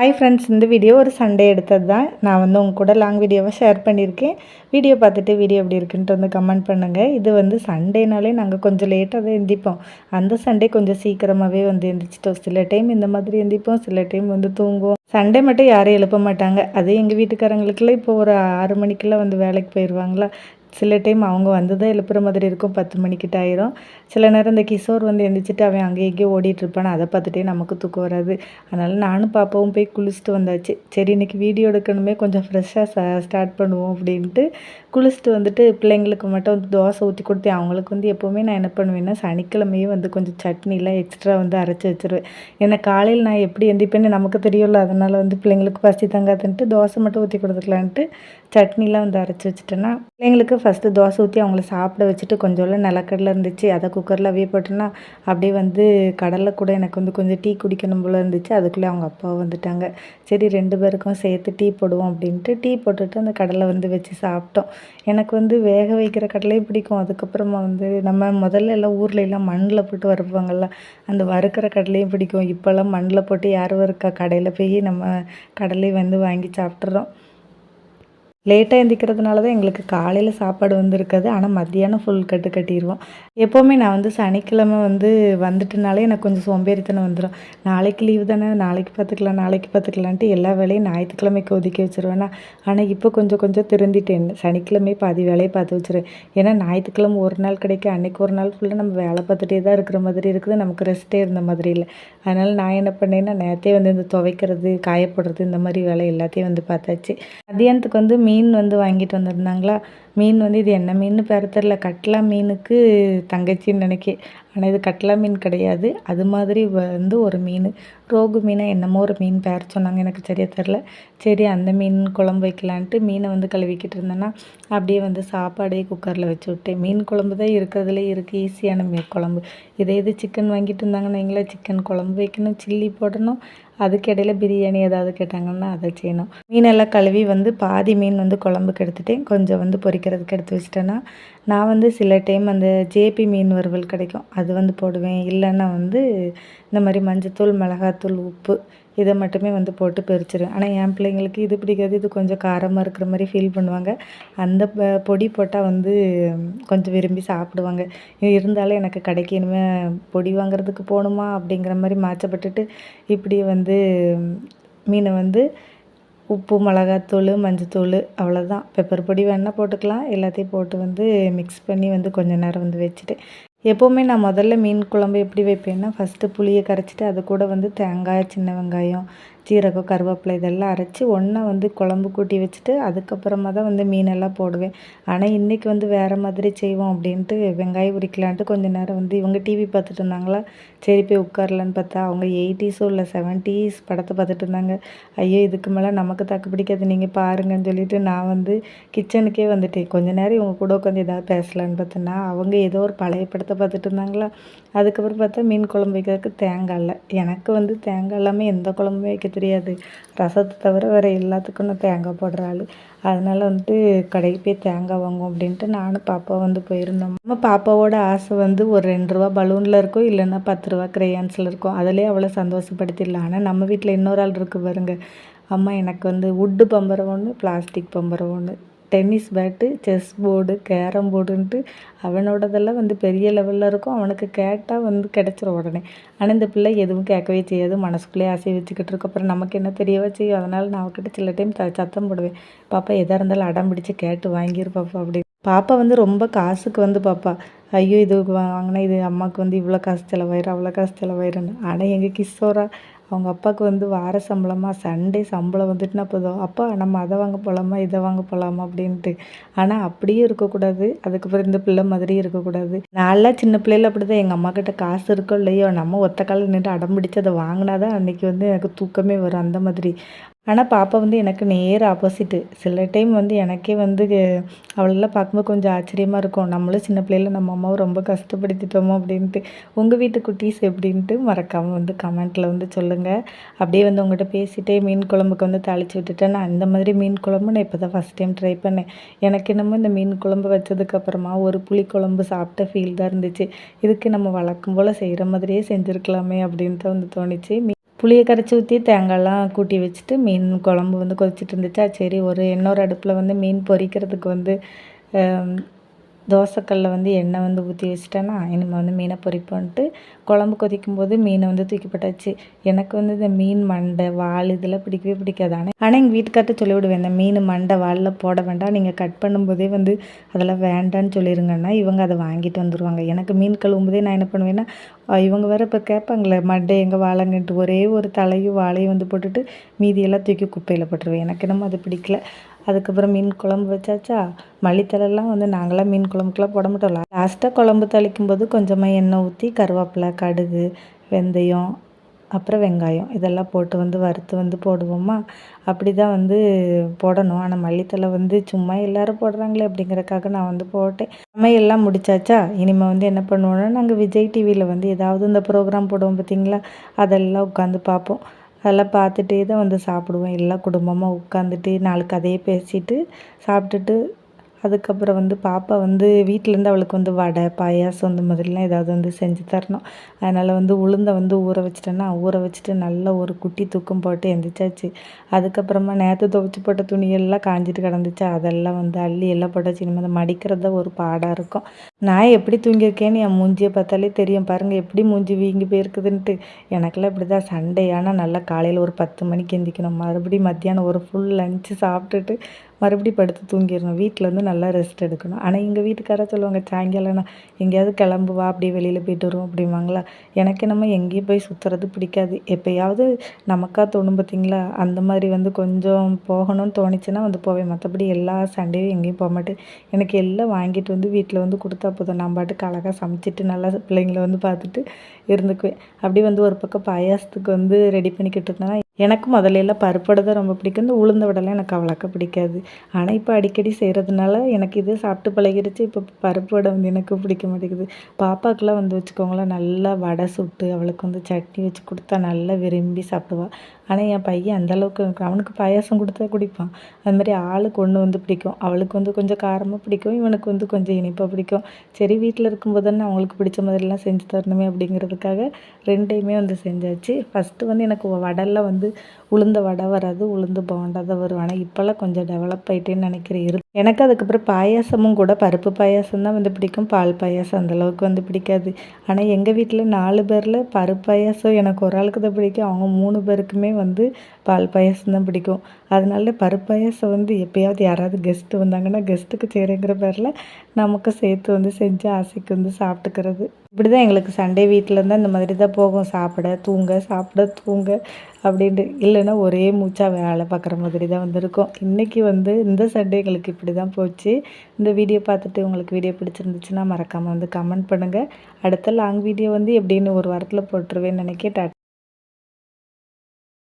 Hi friends இந்த video ஒரு Sunday எடுத்தது தான். நான் வந்து உங்கள் கூட லாங் வீடியோவை ஷேர் பண்ணியிருக்கேன். வீடியோ பார்த்துட்டு வீடியோ எப்படி இருக்குன்ட்டு வந்து கமெண்ட் பண்ணுங்கள் இது வந்து சண்டேனாலே நாங்கள் கொஞ்சம் லேட்டாக தான் எந்திப்போம். அந்த சண்டே கொஞ்சம் சீக்கிரமாகவே வந்து எந்திரிச்சிட்டோம். சில டைம் இந்த மாதிரி எந்திப்போம் சில டைம் வந்து தூங்குவோம். சண்டே மட்டும் யாரும் எழுப்ப மாட்டாங்க. அதே எங்கள் வீட்டுக்காரங்களுக்குலாம் இப்போ ஒரு ஆறு மணிக்கெல்லாம் வந்து வேலைக்கு போயிடுவாங்களா சில டைம் அவங்க வந்து தான் எழுப்புற மாதிரி இருக்கும். பத்து மணிக்கிட்ட ஆயிரும். சில நேரம் இந்த கிஷோர் வந்து எந்திரிச்சிட்டு அவன் அங்கே எங்கேயோ ஓடிட்டுருப்பான் அதை பார்த்துட்டே நமக்கு தூக்கம் வராது. அதனால் நானும் பாப்பாவும் போய் குளிச்சுட்டு வந்தாச்சு. சரி இன்றைக்கி வீடியோ எடுக்கணுமே கொஞ்சம் ஃப்ரெஷ்ஷாக ஸ்டார்ட் பண்ணுவோம் அப்படின்ட்டு குளிச்சுட்டு வந்துட்டு பிள்ளைங்களுக்கு மட்டும் வந்து தோசை ஊற்றி கொடுத்தேன். அவங்களுக்கு வந்து எப்போவுமே நான் என்ன பண்ணுவேன்னா சனிக்கிழமையும் வந்து கொஞ்சம் சட்னிலாம் எக்ஸ்ட்ரா வந்து அரைச்சி வச்சிருவேன். ஏன்னா காலையில் நான் எப்படி எந்திப்பேன்னு நமக்கு தெரியும்ல. அதனால் வந்து பிள்ளைங்களுக்கு பசி தங்காதுன்ட்டு தோசை மட்டும் ஊற்றி கொடுத்துக்கலான்ட்டு சட்னிலாம் வந்து அரைச்சி வச்சுட்டேன்னா பிள்ளைங்களுக்கு ஃபஸ்ட்டு தோசை ஊற்றி அவங்கள சாப்பிட வச்சுட்டு கொஞ்சோண்டு நிலக்கடலை இருந்துச்சு. அதை குக்கரில் அவிய போட்டேன்னா அப்படியே வந்து கடலை கூட எனக்கு வந்து கொஞ்சம் டீ குடிக்கணும் போல் இருந்துச்சு. அதுக்குள்ளே அவங்க அப்பா வந்துட்டாங்க. சரி ரெண்டு பேருக்கும் சேர்த்து டீ போடுவோம் அப்படின்ட்டு டீ போட்டுட்டு அந்த கடலை வந்து வச்சு சாப்பிட்டோம். எனக்கு வந்து வேக வைக்கிற கடலையும் பிடிக்கும். அதுக்கப்புறமா வந்து நம்ம முதல்ல எல்லாம் ஊரில் எல்லாம் மண்ணில் போட்டு வறுப்பாங்கள்ல அந்த வறுக்கிற கடலையும் பிடிக்கும். இப்போல்லாம் மண்ணில் போட்டு யார் வறுக்கா? கடையில் போய் நம்ம கடலையும் வந்து வாங்கி சாப்பிட்றோம் லேட்டாக எந்திக்கிறதுனால தான் எங்களுக்கு காலையில் சாப்பாடு வந்து இருக்காது ஆனால் மத்தியானம் ஃபுல் கட்டு கட்டிடுவோம் எப்போவுமே நான் வந்து சனிக்கிழமை வந்து வந்துட்டுனாலே எனக்கு கொஞ்சம் சோம்பேறித்தனம் வந்துடும் நாளைக்கு லீவு தானே நாளைக்கு பார்த்துக்கலாம் நாளைக்கு பார்த்துக்கலான்ட்டு எல்லா வேலையும் ஞாயிற்றுக்கிழமைக்கு ஒதுக்கி வச்சுருவேன்னா ஆனால் இப்போ கொஞ்சம் கொஞ்சம் திருந்திட்டேன். சனிக்கிழமை பாதி வேலையை பார்த்து வச்சுருவேன் ஏன்னா ஞாயிற்றுக்கிழமை ஒரு நாள் கிடைக்க அன்றைக்கி ஒரு நாள் ஃபுல்லாக நம்ம வேலை பார்த்துட்டே தான் இருக்கிற மாதிரி இருக்குது. நமக்கு ரெஸ்ட்டே இருந்த மாதிரி இல்லை. அதனால் நான் என்ன பண்ணேன்னா நேரத்தே வந்து இந்த துவைக்கிறது காயப்படுறது இந்த மாதிரி வேலை எல்லாத்தையும் வந்து பார்த்தாச்சு. மத்தியானத்துக்கு வந்து மீன் வந்து வாங்கிட்டு வந்திருந்தாங்களா? மீன் வந்து இது என்ன மீன் பேர் தெரில கட்லா மீனுக்கு தங்கச்சின்னு நினைக்க. ஆனால் இது கட்லா மீன் கிடையாது. அது மாதிரி வந்து ஒரு மீன். ரோகு மீனை என்னமோ ஒரு மீன் பேர் சொன்னாங்க. எனக்கு சரியாக தெரில சரி அந்த மீன் குழம்பு வைக்கலான்ட்டு மீனை வந்து கழுவிக்கிட்டு இருந்தேன்னா அப்படியே வந்து சாப்பாடே குக்கரில் வச்சு விட்டேன். மீன் குழம்பு தான் இருக்கிறதுலே இருக்குது ஈஸியான மீன் குழம்பு. இதே இது சிக்கன் வாங்கிட்டு இருந்தாங்கன்னு எங்களை சிக்கன் குழம்பு வைக்கணும் சில்லி போடணும். அதுக்கிடையில் பிரியாணி ஏதாவது கேட்டாங்கன்னா அதை செய்யணும். மீனெல்லாம் கழுவி வந்து பாதி மீன் வந்து குழம்புக்கு எடுத்துட்டேன். கொஞ்சம் வந்து வைக்கிறதுக்கு எடுத்து வச்சிட்டேன்னா நான் வந்து சில டைம் அந்த ஜேபி மீன் வறுவல் கிடைக்கும். அது வந்து போடுவேன். இல்லைன்னா வந்து இந்த மாதிரி மஞ்சத்தூள் மிளகாத்தூள் உப்பு இதை மட்டுமே வந்து போட்டு பிரிச்சிருவேன். ஆனால் என் பிள்ளைங்களுக்கு இது பிடிக்காது. இது கொஞ்சம் காரமாக இருக்கிற மாதிரி ஃபீல் பண்ணுவாங்க. அந்த பொடி போட்டால் வந்து கொஞ்சம் விரும்பி சாப்பிடுவாங்க. இருந்தாலும் எனக்கு கடைக்கு இனிமேல் பொடி வாங்குறதுக்கு போகணுமா அப்படிங்கிற மாதிரி மாற்றப்பட்டுட்டு இப்படி வந்து மீனை வந்து உப்பு மிளகாத்தூள் மஞ்சத்தூள் அவ்வளோதான் பெப்பர் பொடி வேணால் போட்டுக்கலாம். எல்லாத்தையும் போட்டு வந்து மிக்ஸ் பண்ணி வந்து கொஞ்சம் நேரம் வந்து வச்சுட்டு எப்போவுமே நான் முதல்ல மீன் குழம்பு எப்படி வைப்பேன்னா ஃபஸ்ட்டு புளியை கரைச்சிட்டு அது கூட வந்து தேங்காய் சின்ன வெங்காயம் சீரகம் கருவேப்பிலை இதெல்லாம் அரைச்சி ஒன்றா வந்து குழம்பு கூட்டி வச்சுட்டு அதுக்கப்புறமா தான் வந்து மீனெல்லாம் போடுவேன். ஆனால் இன்றைக்கி வந்து வேறு மாதிரி செய்வோம் அப்படின்ட்டு வெங்காயம் உரிக்கலான்ட்டு கொஞ்சம் நேரம் வந்து இவங்க டிவி பார்த்துட்டு இருந்தாங்களா? சரி போய் உட்காரலான்னு பார்த்தா அவங்க எயிட்டிஸும் இல்லை செவன்ட்டீஸ் படத்தை பார்த்துட்டு இருந்தாங்க. ஐயோ இதுக்கு மேலே நமக்கு தாக்கு பிடிக்காது நீங்கள் பாருங்கன்னு சொல்லிட்டு நான் வந்து கிச்சனுக்கே வந்துட்டேன். கொஞ்ச நேரம் இவங்க கூட உட்காந்து ஏதாவது பேசலான்னு பார்த்தோன்னா அவங்க ஏதோ ஒரு பழைய படத்தை பார்த்துட்டு இருந்தாங்களா? அதுக்கப்புறம் பார்த்தா மீன் குழம்பு வைக்கிறதுக்கு தேங்காய் இல்லை எனக்கு வந்து தேங்காய் இல்லாமல் எந்த குழம்புமே வைக்க தெரியாது. ரசத்தை தவிர வேறு எல்லாத்துக்கும் நான் தேங்காய் போடுற ஆள். அதனால் வந்துட்டு கடைக்கு போய் தேங்காய் வாங்குவோம் அப்படின்ட்டு நானும் பாப்பா வந்து போயிருந்தோம். நம்ம பாப்பாவோட ஆசை வந்து ஒரு ரெண்டு ரூபா பலூனில் இருக்கும் இல்லைன்னா பத்து ரூபா க்ரேயான்ஸில் இருக்கும் அதிலே அவ்வளோ சந்தோஷப்படுத்திடலாம். ஆனால் நம்ம வீட்டில் இன்னொரு ஆள் இருக்குது பாருங்க. அம்மா எனக்கு வந்து வுட்டு பம்பரம் ஒன்று பிளாஸ்டிக் பம்பரம் ஒன்று tennis bat chess board carrom போர்டுன்ட்டு அவனோடதெல்லாம் வந்து பெரிய லெவலில் இருக்கும். அவனுக்கு கேட்டால் வந்து கிடச்சிரும் உடனே. ஆனால் இந்த பிள்ளை எதுவும் கேட்கவே செய்யாது. மனசுக்குள்ளேயே ஆசை வச்சுக்கிட்டு இருக்க. அப்புறம் நமக்கு என்ன தெரியவே செய்யும்? அதனால் நான் அவகிட்ட சில டைம் த சத்தம் போடுவேன். பாப்பா எதாக இருந்தாலும் அடம் பிடிச்சி கேட்டு வாங்கிரு பாப்பா அப்படி பாப்பா வந்து ரொம்ப காசுக்கு வந்து பாப்பா. ஐயோ இது வாங்கினா இது அம்மாவுக்கு வந்து இவ்வளோ காசு செலவாயிரும் அவ்வளோ காசு செலவாயிருன்னு. ஆனால் எங்கள் கிஷோரா அவங்க அப்பாவுக்கு வந்து வார சம்பளமாக சண்டே சம்பளம் வந்துட்டுனா போதும். அப்பா நம்ம அதை வாங்க போகலாமா இதை வாங்க போகலாமா அப்படின்ட்டு. ஆனால் அப்படியே இருக்கக்கூடாது. அதுக்கப்புறம் இந்த பிள்ளை மாதிரியும் இருக்கக்கூடாது. நல்லா சின்ன பிள்ளைல அப்படி தான் எங்கள் அம்மா கிட்ட காசு இருக்கோ இல்லையோ நம்ம ஒத்த காலில் நின்று அடம் பிடிச்சி அதை வாங்கினா தான் அன்றைக்கி வந்து எனக்கு தூக்கமே வரும். அந்த மாதிரி. ஆனால் பாப்பா வந்து எனக்கு நேர் ஆப்போசிட்டு சில டைம் வந்து எனக்கே வந்து அவளெல்லாம் பார்க்கும்போது கொஞ்சம் ஆச்சரியமாக இருக்கும். நம்மளும் சின்ன பிள்ளைல நம்ம அம்மாவை ரொம்ப கஷ்டப்படுத்திட்டோமோ அப்படின்ட்டு. உங்கள் வீட்டு குட்டீஸ் எப்படின்ட்டு மறக்காமல் வந்து கமெண்ட்டில் வந்து சொல்லுங்கள் அப்படியே வந்து உங்கள்கிட்ட பேசிகிட்டே மீன் குழம்புக்கு வந்து தாளித்து விட்டுட்டேன். நான் அந்த மாதிரி மீன் குழம்பு நான் இப்போ தான் ஃபஸ்ட் டைம் ட்ரை பண்ணேன். எனக்கு என்னமோ இந்த மீன் குழம்பு வச்சதுக்கப்புறமா ஒரு புளி குழம்பு சாப்பிட்ட ஃபீல் தான் இருந்துச்சு. இதுக்கு நம்ம வழக்கம் போல் செய்கிற மாதிரியே செஞ்சுருக்கலாமே அப்படின்ட்டு வந்து தோணுச்சு. புளியை கரைச்சி ஊற்றி தேங்காய்லாம் கூட்டி வச்சுட்டு மீன் குழம்பு வந்து கொதிச்சிட்டு இருந்துச்சா? சரி ஒரு இன்னொரு அடுப்பில் வந்து மீன் பொரிக்கிறதுக்கு வந்து தோசைக்கல்ல வந்து எண்ணெய் வந்து ஊற்றி வச்சிட்டேன்னா இனிமேல் வந்து மீனை பொறிப்போன்ட்டு குழம்பு கொதிக்கும் போது மீனை வந்து தூக்கிப்பட்டாச்சு எனக்கு வந்து இந்த மீன் மண்டை வால் இதெல்லாம் பிடிக்கவே பிடிக்காது. ஆனால் ஆனால் எங்கள் வீட்டுக்கார்ட்ட சொல்லி விடுவேன் இந்த மீன் மண்டை வாலில் போட வேண்டாம் நீங்கள் கட் பண்ணும்போதே வந்து அதெல்லாம் வேண்டான்னு சொல்லிடுங்கன்னா இவங்க அதை வாங்கிட்டு வந்துடுவாங்க எனக்கு மீன் கழுவும்போதே நான் என்ன பண்ணுவேன்னா இவங்க வேறு இப்போ கேட்பாங்களே மண்டை எங்கே வாழைங்கன்ட்டு ஒரே ஒரு தலையும் வாழையும் வந்து போட்டுட்டு மீதியெல்லாம் தூக்கி குப்பையில் போட்டுருவேன். எனக்கு என்னமோ அது பிடிக்கல. அதுக்கப்புறம் மீன் குழம்பு வச்சாச்சா? மல்லித்தலைலாம் வந்து நாங்களாம் மீன் குழம்புக்குலாம் போட மாட்டோம் லாஸ்ட்டாக குழம்பு தாளிக்கும் போது கொஞ்சமாக எண்ணெய் ஊற்றி கருவேப்பிலை கடுகு வெந்தயம் அப்புறம் வெங்காயம் இதெல்லாம் போட்டு வந்து வறுத்து வந்து போடுவோமா? அப்படி தான் வந்து போடணும். ஆனால் மல்லித்தலை வந்து சும்மா எல்லோரும் போடுறாங்களே அப்படிங்கிறக்காக நான் வந்து போட்டேன். சமையல்லாம் முடிச்சாச்சா? இனிமேல் வந்து என்ன பண்ணுவோன்னா நாங்கள் விஜய் டிவியில் வந்து ஏதாவது இந்த ப்ரோக்ராம் போடுவோம் பார்த்தீங்களா அதெல்லாம் உட்காந்து பார்ப்போம். அதெல்லாம் பார்த்துட்டே தான் வந்து சாப்பிடுவோம் எல்லாம் குடும்பமாக உட்காந்துட்டு நாலு கதையை பேசிட்டு சாப்பிட்டுட்டு அதுக்கப்புறம் வந்து பாப்பா வந்து வீட்டிலேருந்து அவளுக்கு வந்து வடை பாயாசம் அந்த மாதிரிலாம் ஏதாவது வந்து செஞ்சு தரணும். அதனால் வந்து உளுந்தை வந்து ஊற வச்சிட்டேன்னா ஊற வச்சுட்டு நல்லா ஒரு குட்டி தூக்கம் போட்டு எந்திரிச்சாச்சு. அதுக்கப்புறமா நேற்று துவைச்சி போட்ட துணியெல்லாம் காஞ்சிட்டு கிடந்துச்சு. அதெல்லாம் வந்து அள்ளி எல்லாம் போட்டாச்சு. இனிமேல் அதை மடிக்கிறது தான் ஒரு பாடாக இருக்கும். நான் எப்படி தூங்கியிருக்கேன்னு என் மூஞ்சியை பார்த்தாலே தெரியும். பாருங்கள் எப்படி மூஞ்சி வீங்கி போயிருக்குதுன்ட்டு. எனக்கெல்லாம் இப்படி தான் சண்டே ஆனால் நல்லா காலையில் ஒரு பத்து மணிக்கு எந்திக்கணும். மறுபடியும் மத்தியானம் ஒரு ஃபுல் லஞ்சு சாப்பிட்டுட்டு மறுபடியும் படுத்து தூங்கிடணும். வீட்டில் வந்து நல்லா ரெஸ்ட் எடுக்கணும். ஆனால் எங்கள் வீட்டுக்காரர் சொல்லுவாங்க சாயங்காலம்னா எங்கேயாவது கிளம்பு வா அப்படியே வெளியில் போயிட்டு வருவோம் அப்படிம்பாங்களா? எனக்கு நம்ம எங்கேயும் போய் சுற்றுறது பிடிக்காது. எப்போயாவது நமக்காக தோணும் பார்த்தீங்களா அந்த மாதிரி வந்து கொஞ்சம் போகணும்னு தோணுச்சுன்னா வந்து போவேன். மற்றபடி எல்லா சண்டேயும் எங்கேயும் போக மாட்டேன். எனக்கு எல்லாம் வாங்கிட்டு வந்து வீட்டில் வந்து கொடுத்தா போதும். நான் பாட்டுக்கு அழகாக சமைச்சிட்டு நல்லா பிள்ளைங்களை வந்து பார்த்துட்டு இருந்துக்குவேன். அப்படி வந்து ஒரு பக்கம் பாயாசத்துக்கு வந்து ரெடி பண்ணிக்கிட்டு இருந்தேன்னா எனக்கு முதல்ல எல்லாம் பருப்படை தான் ரொம்ப பிடிக்கும். இந்த உளுந்த வடைலாம் எனக்கு அவ்வளோக்கா பிடிக்காது. ஆனால் இப்போ அடிக்கடி செய்கிறதுனால எனக்கு இது சாப்பிட்டு பழகிருச்சு. இப்போ பருப்பு வடை வந்து எனக்கு பிடிக்க மாட்டேங்குது. பாப்பாக்கெலாம் வந்து வச்சுக்கோங்களேன் நல்லா வடை சுட்டு அவளுக்கு வந்து சட்னி வச்சு கொடுத்தா நல்லா விரும்பி சாப்பிடுவாள் ஆனால் என் பையன் அந்தளவுக்கு அவனுக்கு பாயாசம் கொடுத்தா குடிப்பான். அது மாதிரி ஆளுக்கு ஒன்று வந்து பிடிக்கும். அவளுக்கு வந்து கொஞ்சம் காரமாக பிடிக்கும். இவனுக்கு வந்து கொஞ்சம் இனிப்பாக பிடிக்கும். சரி வீட்டில் இருக்கும்போது தானே அவங்களுக்கு பிடிச்ச மாதிரிலாம் செஞ்சு தரணுமே அப்படிங்கிறது அதுக்காக ரெண்டையுமே வந்து செஞ்சாச்சு. ஃபஸ்ட்டு வந்து எனக்கு வடைலாம் வந்து உளுந்த வடை வராது உளுந்து போண்டா தான் வரும் ஆனால் இப்போல்லாம் கொஞ்சம் டெவலப் ஆகிட்டேன்னு நினைக்கிறேன். இரு எனக்கு அதுக்கப்புறம் பாயாசமும் கூட பருப்பு பாயாசம் தான் வந்து பிடிக்கும். பால் பாயாசம் அந்தளவுக்கு வந்து பிடிக்காது. ஆனால் எங்கள் வீட்டில் நாலு பேரில் பருப்பு பாயாசம் எனக்கு ஒரு ஆளுக்கு தான் பிடிக்கும். அவங்க மூணு பேருக்குமே வந்து பால் பாயாசம் தான் பிடிக்கும். அதனால பருப்பு பாயாசம் வந்து எப்போயாவது யாராவது கெஸ்ட்டு வந்தாங்கன்னா கெஸ்ட்டுக்கு செய்கிறேங்கிற பேரில் நமக்கு சேர்த்து வந்து செஞ்சு ஆசைக்கு வந்து சாப்பிட்டுக்கிறது. இப்படி தான் எங்களுக்கு சண்டே வீட்டில் இருந்தால் இந்த மாதிரி தான் போகும். சாப்பிட தூங்க சாப்பிட தூங்க. அப்படின்ட்டு. இல்லைன்னா ஒரே மூச்சாக வேலை பார்க்குற மாதிரி தான் வந்திருக்கும். இன்றைக்கி வந்து இந்த சண்டே எங்களுக்கு இப்படி தான் போச்சு. இந்த வீடியோ பார்த்துட்டு உங்களுக்கு வீடியோ பிடிச்சிருந்துச்சுன்னா மறக்காமல் வந்து கமெண்ட் பண்ணுங்கள் அடுத்த லாங் வீடியோ வந்து எப்படின்னு ஒரு வாரத்தில் போட்டுருவேன்னு நினைக்கிறேன்.